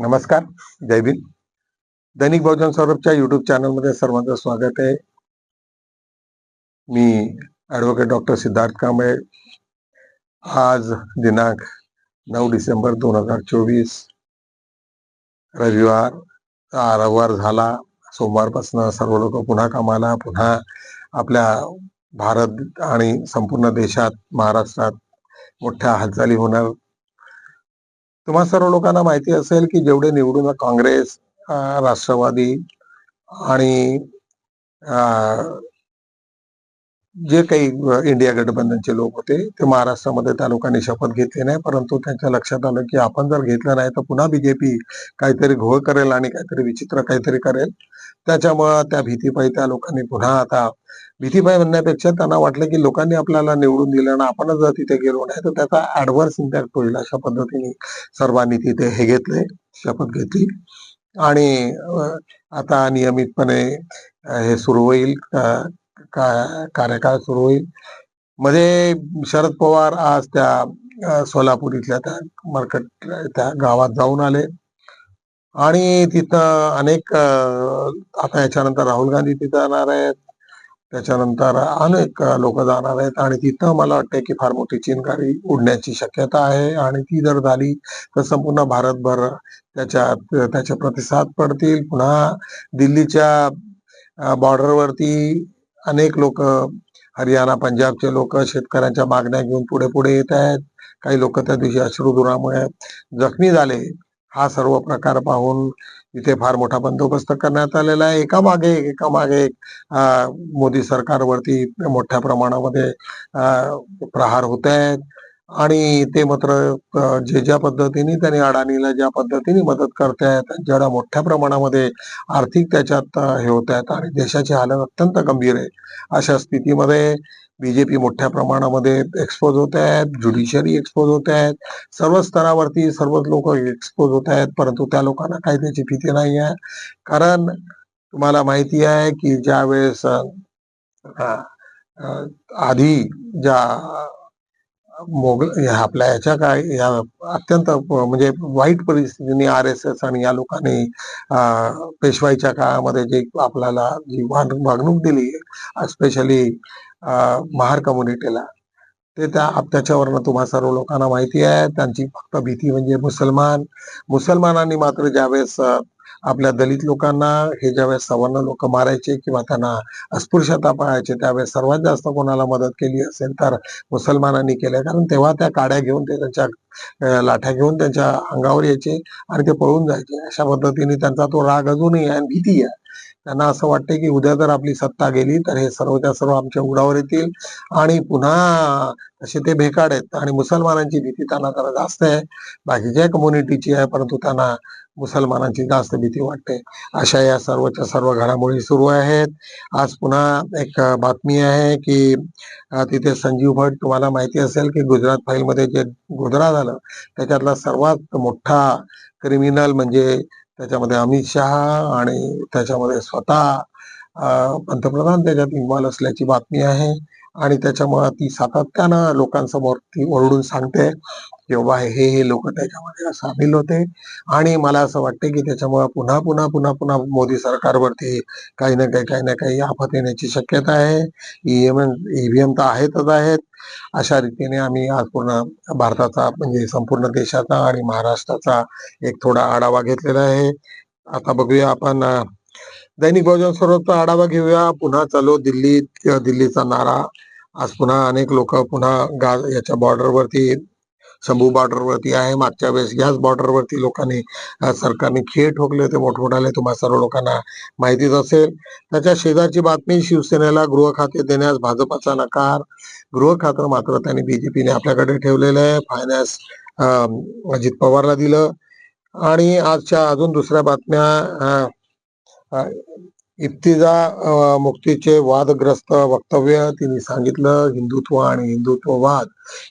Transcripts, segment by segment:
नमस्कार जय भीम. दैनिक बहुजन सौरभच्या युट्यूब चॅनलमध्ये सर्वांचं स्वागत आहे. मी ॲडव्होकेट डॉक्टर सिद्धार्थ कांबळे. आज दिनांक नऊ डिसेंबर दोन हजार चोवीस. रविवार रविवार झाला. सोमवारपासून सर्व लोक पुन्हा कामाला पुन्हा आपल्या भारत आणि संपूर्ण देशात महाराष्ट्रात मोठ्या हालचाली होणार. तुम्हा सर्व लोकांना माहिती असेल की जेवढे निवडून काँग्रेस राष्ट्रवादी आणि जे काही इंडिया गठबंधनचे लोक होते ते महाराष्ट्रामध्ये त्या लोकांनी शपथ घेतली नाही परंतु त्यांच्या लक्षात आलं की आपण जर घेतलं नाही तर पुन्हा बीजेपी काहीतरी घोळ करेल आणि काहीतरी विचित्र काहीतरी करेल. त्याच्यामुळं त्या भीतीपायी त्या लोकांनी पुन्हा आता भीतीपायी म्हणण्यापेक्षा त्यांना वाटलं की लोकांनी आपल्याला निवडून दिलं ना आपणच जर तिथे गेलो नाही तर त्याचा ऍडव्हर्स इम्पॅक्ट होईल अशा पद्धतीने सर्वांनी तिथे हे घेतले शपथ घेतली. आणि आता नियमितपणे हे सुरू होईल. का- कार्यकाळ सुरू होईल. मध्ये शरद पवार आज त्या सोलापूर इथल्या त्या मार्केट त्या गावात जाऊन आले. आणि तिथं अनेक आता याच्यानंतर राहुल गांधी तिथं जाणार आहेत. त्याच्यानंतर अनेक लोक जाणार आहेत. आणि तिथं मला वाटतं की फार मोठी चिनकारी उडण्याची शक्यता आहे. आणि ती जर झाली तर संपूर्ण भारतभर त्याच्या त्याचे प्रतिसाद पडतील. पुन्हा दिल्लीच्या बॉर्डरवरती अनेक लोक हरियाणा पंजाबचे लोक शेतकऱ्यांच्या मागण्या घेऊन पुढे पुढे येत आहेत. काही लोक त्या दिवशी अश्रुधुरामुळे जखमी झाले. हा सर्व प्रकार पाहून इथे फार मोठा बंदोबस्त करण्यात आलेला आहे. एका मागे एका मागे एक मोदी सरकारवरती मोठ्या प्रमाणामध्ये प्रहार होत आहेत. आणि ते मात्र जे ज्या पद्धतीने त्यांनी अडाणीला ज्या पद्धतीने मदत करतायत ज्याला मोठ्या प्रमाणामध्ये आर्थिक त्याच्यात हे होत आहेत आणि देशाची हालत अत्यंत गंभीर आहे. अशा स्थितीमध्ये बीजेपी मोठ्या प्रमाणामध्ये एक्सपोज होत आहेत ज्युडिशरी एक्सपोज होत आहेत सर्व स्तरावरती सर्वच लोक एक्सपोज होत आहेत परंतु त्या लोकांना काही त्याची भीती नाही आहे. कारण तुम्हाला माहिती आहे की ज्यावेळेस आधी ज्या मोगल आपल्या ह्याच्या काय या अत्यंत म्हणजे वाईट परिस्थितीने आर एस एस आणि या लोकांनी पेशवाईच्या काळामध्ये जे आपल्याला जी वागणूक दिली स्पेशली महार कम्युनिटीला ते त्या त्याच्यावरनं तुम्हा सर्व लोकांना माहिती आहे. त्यांची फक्त भीती म्हणजे मुसलमान मुसलमानांनी मात्र ज्यावेळेस आपल्या दलित लोकांना हे ज्यावेळेस सवर्ण लोक मारायचे किंवा त्यांना अस्पृश्यता पाळायचे त्यावेळेस सर्वात जास्त कोणाला मदत केली असेल तर मुसलमानांनी केल्या कारण तेव्हा त्या काड्या घेऊन ते त्यांच्या लाठ्या घेऊन त्यांच्या अंगावर यायचे आणि ते पळून जायचे. अशा पद्धतीने त्यांचा तो राग अजूनही आहे आणि भीती आहे. त्यांना असं वाटतं की उद्या जर आपली सत्ता गेली तर हे सर्वच्या सर्व आमच्या उडावर येतील. आणि पुन्हा तसे ते भेकाड आहेत आणि मुसलमानांची भीती त्यांना जरा जास्त आहे. बाकीच्या कम्युनिटीची आहे परंतु त्यांना मुसलमानांची जास्त भीती वाटते. अशा या सर्वच्या सर्व घडामोडी सुरू आहेत. आज पुन्हा एक बातमी आहे की तिथे संजीव भट तुम्हाला माहिती असेल की गुजरात फाईलमध्ये जे गोधरा झालं त्याच्यातला सर्वात मोठा क्रिमिनल म्हणजे त्याच्यामध्ये अमित शहा आणि त्याच्यामध्ये स्वतः पंतप्रधान त्याच्यात इन्व्हॉल्व असल्याची बातमी आहे. आणि त्याच्यामुळे ती सातत्यानं लोकांसमोर ती ओरडून सांगते की बाबा हे हे लोक त्याच्यामध्ये सामील होते. आणि मला असं वाटते की त्याच्यामुळे पुन्हा पुन्हा पुन्हा पुन्हा मोदी सरकारवरती काही ना काही काही ना काही आफत येण्याची शक्यता आहे. ईएम ईव्हीएम तर आहेतच आहेत. अशा रीतीने आम्ही आज पूर्ण भारताचा म्हणजे संपूर्ण देशाचा आणि महाराष्ट्राचा एक थोडा आढावा घेतलेला आहे. आता बघूया आपण दैनिक बहुजन स्वरूपचा आढावा घेऊया. पुन्हा चालू दिल्लीत दिल्लीचा नारा. आज पुन्हा अनेक लोक पुन्हा गा याच्या बॉर्डरवरती शंभू बॉर्डरवरती आहे. मागच्या वेळेस याच बॉर्डरवरती लोकांनी सरकारने खेळ ठोकले होते. मोठमोठाले तुम्हा सर्व लोकांना माहितीच असेल. त्याच्या शेजारची बातमी शिवसेनेला गृह खाते देण्यास भाजपाचा नकार. गृह खातं मात्र त्यांनी बीजेपीने आपल्याकडे ठेवलेलं आहे. फायनान्स अजित पवारला दिलं. आणि आजच्या अजून दुसऱ्या बातम्या इफ्तिजा मुक्तीचे वादग्रस्त वक्तव्य तिने सांगितलं हिंदुत्व आणि हिंदुत्ववाद.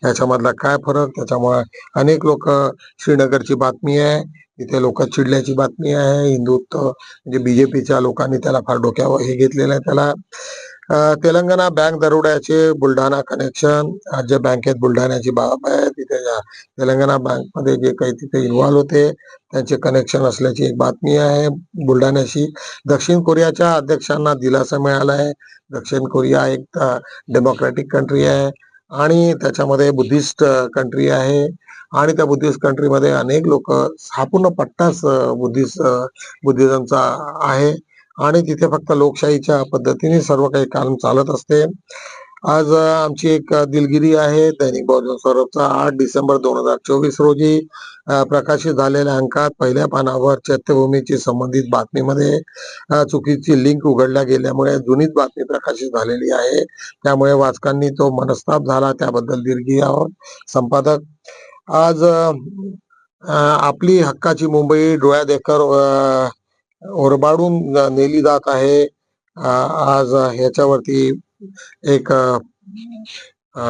याच्यामधला काय फरक? त्याच्यामुळे अनेक लोक श्रीनगरची बातमी आहे तिथे लोक चिडल्याची बातमी आहे हिंदुत्व म्हणजे बीजेपीच्या लोकांनी त्याला फार डोक्यावर हे घेतलेलं आहे त्याला. तेलंगणा बँक दरोड्याचे बुलढाणा कनेक्शन राज्य बँकेत बुलढाण्याची बाब आहे. तिथे तेलंगणा बँकमध्ये जे काही तिथे इन्व्हॉल्व्ह होते त्यांचे कनेक्शन असल्याची एक बातमी आहे. बुलढाण्याशी दक्षिण कोरियाच्या अध्यक्षांना दिलासा मिळाला आहे दक्षिण कोरिया एक डेमोक्रॅटिक कंट्री आहे आणि त्याच्यामध्ये बुद्धिस्ट कंट्री आहे. आणि त्या बुद्धिस्ट कंट्रीमध्ये अनेक लोक हा पूर्ण पट्टाच बुद्धिस्ट बुद्धिझमचा आहे. आणि तिथे फक्त लोकशाहीच्या पद्धतीने सर्व काही काम चालत असते. आज आमची एक दिलगिरी आहे दैनिक बहुजन स्वरूपचा. आठ डिसेंबर दोन हजार चोवीस रोजी प्रकाशित झालेल्या अंकात पहिल्या पानावर चैत्यभूमीची संबंधित बातमीमध्ये चुकीची लिंक उघडल्या गेल्यामुळे जुनीच बातमी प्रकाशित झालेली आहे. त्यामुळे वाचकांनी तो मनस्ताप झाला. त्याबद्दल दिलगिरी आहोत संपादक. आज आपली हक्काची मुंबई डोळ्यादेखत अ, ओरबाडून नेली जात आहे. आज ह्याच्यावरती एक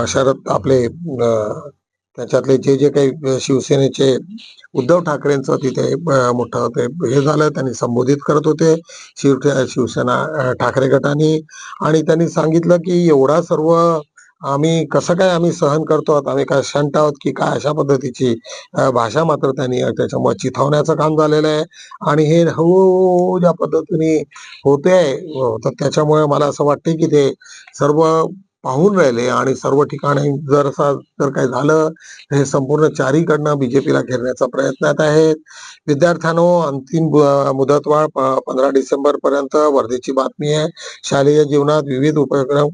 शरद आपले त्याच्यातले जे जे काही शिवसेनेचे उद्धव ठाकरेंचं तिथे मोठं ते हे झालं त्यांनी संबोधित करत होते. शिव शिवसेना ठाकरे गटाने. आणि त्यांनी सांगितलं की एवढा सर्व आम्ही कसं काय आम्ही सहन करतो आहोत आम्ही काय शंट आहोत की काय अशा पद्धतीची भाषा मात्र त्यांनी त्याच्यामुळे चिथावण्याचं काम झालेलं आहे. आणि हे हळूहळू ज्या पद्धतीने होते तर त्याच्यामुळे मला असं वाटते की ते सर्व पाहून राहिले आणि सर्व ठिकाणी जर असं जर काही झालं तर हे संपूर्ण चारीकडनं बीजेपीला घेरण्याचा प्रयत्नात आहेत. विद्यार्थ्यांनो अंतिम मुदतवाढ पंधरा डिसेंबर पर्यंत वर्धेची बातमी आहे. शालेय जीवनात विविध उपक्रम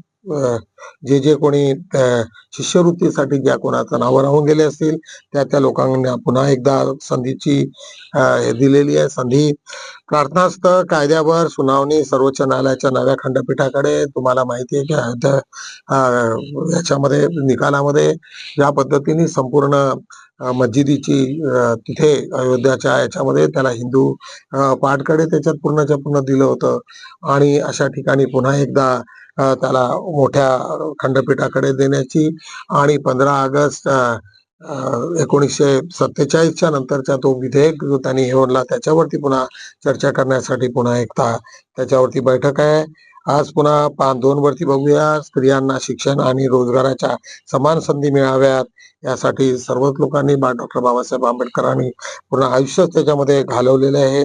जे जे कोणी शिष्यवृत्तीसाठी ज्या कोणाचं नावं राहून गेले असतील त्या त्या लोकांना पुन्हा एकदा संधीची दिलेली आहे. संधी प्रार्थनास्थळ कायद्यावर सुनावणी सर्वोच्च न्यायालयाच्या नव्या खंडपीठाकडे. तुम्हाला माहिती आहे की अयोध्या याच्यामध्ये निकालामध्ये ज्या पद्धतीने संपूर्ण मस्जिदीची तिथे अयोध्याच्या याच्यामध्ये त्याला हिंदू पाठकडे त्याच्यात पूर्णच्या पूर्ण दिलं होतं. आणि अशा ठिकाणी पुन्हा एकदा त्याला मोठ्या खंडपीठाकडे देण्याची आणि पंधरा ऑगस्ट अ, एकोणीसशे सत्तेचाळीसच्या नंतरचा तो विधेयक जो त्यांनी हे आणला त्याच्यावरती पुन्हा चर्चा करण्यासाठी पुन्हा एकदा त्याच्यावरती बैठक आहे. आज पुन्हा पान दोन वरती बघूया. स्त्रियांना शिक्षण आणि रोजगाराच्या समान संधी मिळाव्यात यासाठी सर्वच लोकांनी डॉक्टर बाबासाहेब आंबेडकरांनी पूर्ण आयुष्यच त्याच्यामध्ये घालवलेले आहे.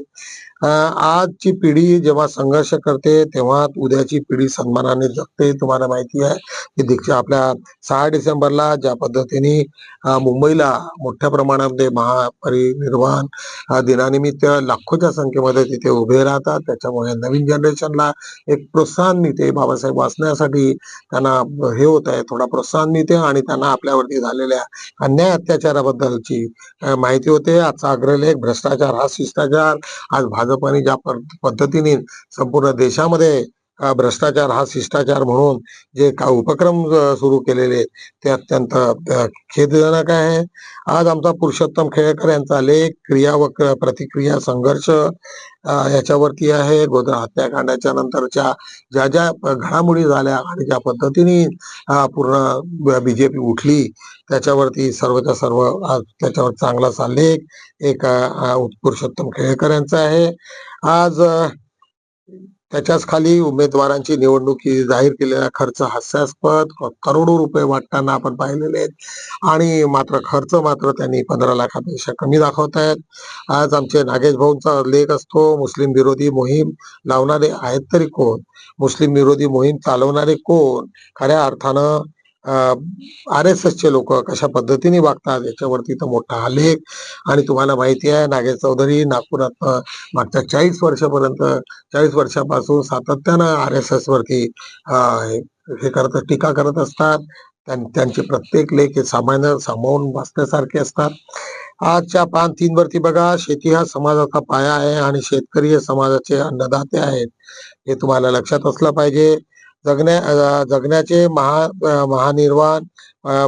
आजची पिढी जेव्हा संघर्ष करते तेव्हा उद्याची पिढी सन्मानाने जगते तुम्हाला माहिती आहे. की दीक्षा आपल्या सहा डिसेंबरला ज्या पद्धतीने मुंबईला मोठ्या प्रमाणामध्ये महापरिनिर्वाण दिनानिमित्त लाखोच्या संख्येमध्ये तिथे उभे राहतात. त्याच्यामुळे नवीन जनरेशनला एक प्रोत्साहन मिळते. बाबासाहेब वाचण्यासाठी त्यांना हे होत आहे थोडा प्रोत्साहन मिळते आणि त्यांना आपल्यावरती झालेल्या अन्याय अत्याचाराबद्दलची माहिती होते. आजचा अग्रलेख भ्रष्टाचार हा शिष्टाचार. आज भाजपाने ज्या पद्धतीने संपूर्ण देशामध्ये भ्रष्टाचार हा शिष्टाचार म्हणून जे का उपक्रम सुरू केलेले ते अत्यंत खेदजनक आहे. आज आमचा पुरुषोत्तम खेळकर यांचा लेख क्रिया व प्रतिक्रिया संघर्ष याच्यावरती आहे. गोधन हत्याकांडाच्या नंतरच्या ज्या ज्या घडामोडी झाल्या आणि ज्या पद्धतीने पूर्ण बीजेपी उठली त्याच्यावरती सर्वच्या सर्व आज त्याच्यावर चांगलाचा लेख एक पुरुषोत्तम खेळकर यांचा आहे. आज त्याच्याच खाली उमेदवारांची निवडणुकी जाहीर केलेला खर्च हास्यास्पद करोडो रुपये वाटताना आपण पाहिलेले आहेत. आणि मात्र खर्च मात्र त्यांनी पंधरा लाखापेक्षा कमी दाखवत आहेत. आज आमचे नागेश भाऊंचा लेख असतो मुस्लिम विरोधी मोहीम लावणारे आहेत तरी कोण? मुस्लिम विरोधी मोहीम चालवणारे कोण? खऱ्या अर्थानं आर एस एसचे लोक कशा पद्धतीने वागतात याच्यावरती तर मोठा आलेख आणि तुम्हाला माहिती आहे नागेश चौधरी नागपुरात मागच्या चाळीस वर्षापर्यंत चाळीस वर्षापासून सातत्यानं आर एस एस वरती हे- करत टीका करत असतात. त्यां- त्यांचे प्रत्येक लेख हे सामान्य सामावून वाचण्यासारखे असतात. आजच्या पान तीन वरती बघा शेती हा समाजाचा पाया आहे आणि शेतकरी हे समाजाचे अन्नदाते आहेत. हे तुम्हाला लक्षात असलं पाहिजे. जगण्या जगण्याचे महा महानिर्वाण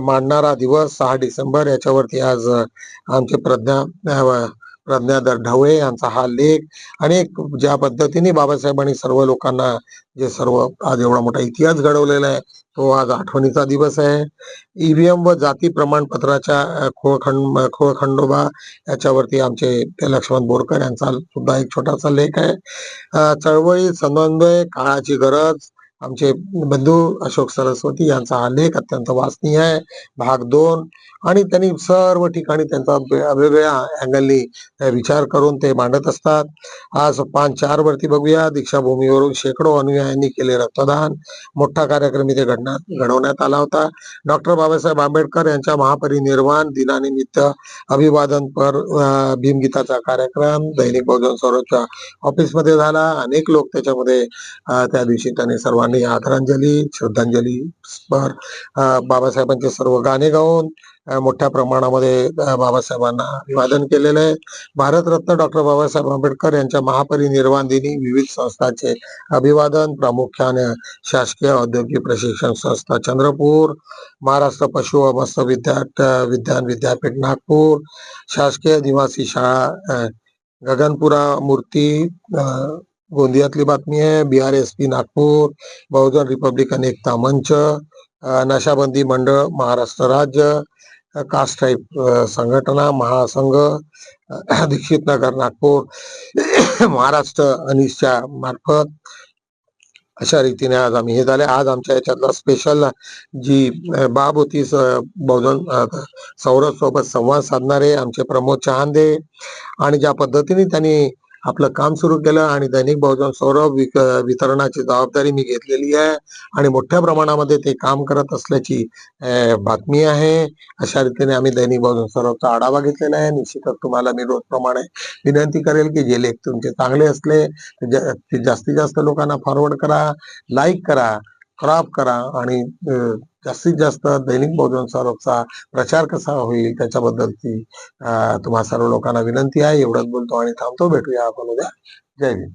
मांडणारा दिवस सहा डिसेंबर याच्यावरती आज आमचे प्रज्ञा प्रज्ञाधर प्रज्ञा दर ढवळे यांचा हा लेख अनेक ज्या पद्धतीने बाबासाहेबांनी सर्व लोकांना जे सर्व आज एवढा मोठा इतिहास घडवलेला आहे तो आज आठवणीचा दिवस आहे. ईव्हीएम व जाती प्रमाणपत्राच्या खोळखंड खोळखंडोबा याच्यावरती आमचे ते लक्ष्मण बोरकर यांचा सुद्धा एक छोटासा लेख आहे. चळवळी समन्वय काळाची गरज आमचे बंधू अशोक सरस्वती यांचा हा लेख अत्यंत वाचनीय आहे. भाग दोन आणि त्यांनी सर्व ठिकाणी त्यांचा वेगवेगळ्या अँगलनी विचार करून ते मांडत असतात. आज पाच चार वरती बघूया. दीक्षाभूमीवरून शेकडो अनुयायांनी केले रक्तदान. मोठा कार्यक्रम इथे घडण्यात घडवण्यात आला होता. डॉक्टर बाबासाहेब आंबेडकर यांच्या महापरिनिर्वाण दिनानिमित्त अभिवादन पर भीमगीताचा कार्यक्रम दैनिक बहुजन सौरभच्या ऑफिसमध्ये झाला. अनेक लोक त्याच्यामध्ये त्या दिवशी त्यांनी सर्वांनी आदरांजली श्रद्धांजली पर बाबासाहेबांचे सर्व गाणे गाऊन मोठ्या प्रमाणामध्ये बाबासाहेबांना अभिवादन केलेलं आहे. भारतरत्न डॉक्टर बाबासाहेब आंबेडकर यांच्या महापरिनिर्वाण दिनी विविध संस्थांचे अभिवादन प्रामुख्याने शासकीय औद्योगिक प्रशिक्षण संस्था चंद्रपूर महाराष्ट्र पशु व मत्स्य विद्या विज्ञान विद्यापीठ नागपूर शासकीय निवासी शाळा गगनपुरा मूर्ती गोंदियातली बातमी आहे. B R S P Nagpur Bahujan Republican Ekta Manch नशाबंदी मंडळ महाराष्ट्र राज्य कास्ट टाईप संघटना महासंघ दीक्षित नगर नागपूर महाराष्ट्र अनिशच्या मार्फत. अशा रीतीने आज आम्ही हे झाले. आज आमच्या याच्यातला स्पेशल जी बाब होती स- बहुजन सौरभ सोबत संवाद साधणारे आमचे प्रमोद चहांदे. आणि ज्या पद्धतीने त्यांनी आपलं काम सुरू केलं आणि दैनिक बहुजन सौरभ विक- वितरणाची जबाबदारी मी घेतलेली आहे आणि मोठ्या प्रमाणामध्ये ते काम करत असल्याची बातमी आहे. अशा रीतीने आम्ही दैनिक बहुजन सौरभचा आढावा घेतलेला आहे. निश्चितच तुम्हाला मी रोजप्रमाणे विनंती करेल की जे लेख तुमचे चांगले असले ते जास्तीत जास्त लोकांना फॉरवर्ड करा लाईक करा क्रॉप करा आणि जास्तीत जास्त दैनिक बहुजन सौरभचा प्रचार कसा होईल त्याच्याबद्दलची तुम्हा सर्व लोकांना विनंती आहे. एवढंच बोलतो आणि थांबतो. भेटूया आपण उद्या. जय हिंद.